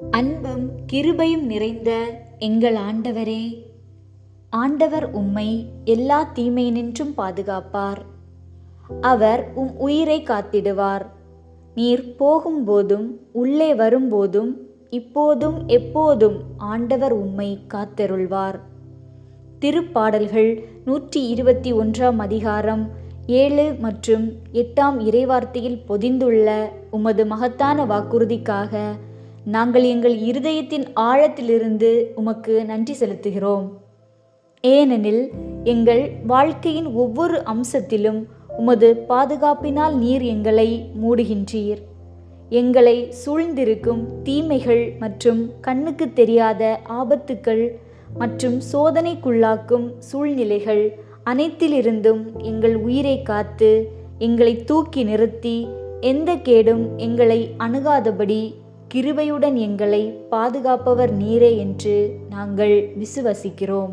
அன்பும் கிருபையும் நிறைந்த எங்கள் ஆண்டவரே ஆண்டவர் உம்மை எல்லா தீமையினின்றும் பாதுகாப்பார். அவர் உம் உயிரை காத்திடுவார். நீர் போகும்போதும் உள்ளே வரும்போதும் இப்போதும் எப்போதும் ஆண்டவர் உம்மை காத்தருள்வார். திருப்பாடல்கள் நூற்றி இருபத்தி ஒன்றாம் அதிகாரம் ஏழு மற்றும் எட்டாம் இறைவார்த்தையில் பொதிந்துள்ள உமது மகத்தான வாக்குறுதிக்காக நாங்கள் எங்கள் இருதயத்தின் ஆழத்திலிருந்து உமக்கு நன்றி செலுத்துகிறோம். ஏனெனில் எங்கள் வாழ்க்கையின் ஒவ்வொரு அம்சத்திலும் உமது பாதுகாப்பினால் நீர் எங்களை மூடுகின்றீர். எங்களை சூழ்ந்திருக்கும் தீமைகள் மற்றும் கண்ணுக்கு தெரியாத ஆபத்துக்கள் மற்றும் சோதனைக்குள்ளாக்கும் சூழ்நிலைகள் அனைத்திலிருந்தும் எங்கள் உயிரை காத்து எங்களை தூக்கி நிறுத்தி எந்த கேடும் எங்களை அணுகாதபடி கிருபையுடன் எங்களை பாதுகாப்பவர் நீரே என்று நாங்கள் விசுவசிக்கிறோம்.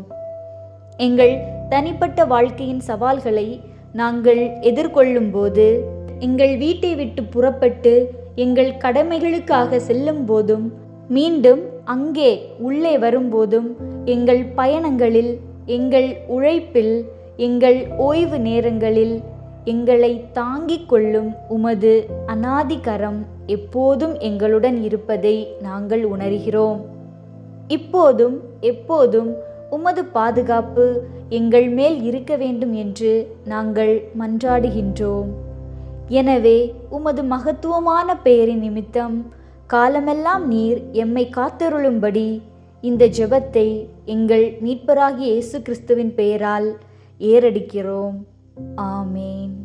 எங்கள் தனிப்பட்ட வாழ்க்கையின் சவால்களை நாங்கள் எதிர்கொள்ளும்போது எங்கள் வீட்டை விட்டு புறப்பட்டு எங்கள் கடமைகளுக்காக செல்லும் போதும் மீண்டும் அங்கே உள்ளே வரும்போதும் எங்கள் பயணங்களில் எங்கள் உழைப்பில் எங்கள் ஓய்வு நேரங்களில் எங்களை தாங்கிக் கொள்ளும் உமது அநாதிகரம் எப்போதும் எங்களுடன் இருப்பதை நாங்கள் உணர்கிறோம். இப்போதும் எப்போதும் உமது பாதுகாப்பு எங்கள் மேல் இருக்க வேண்டும் என்று நாங்கள் மன்றாடுகின்றோம். எனவே உமது மகத்துவமான பெயரின் நிமித்தம் காலமெல்லாம் நீர் எம்மை காத்தருளும்படி இந்த ஜெபத்தை எங்கள் மீட்பராகிய இயேசு கிறிஸ்துவின் பெயரால் ஏறடிக்கிறோம். ஆமேன்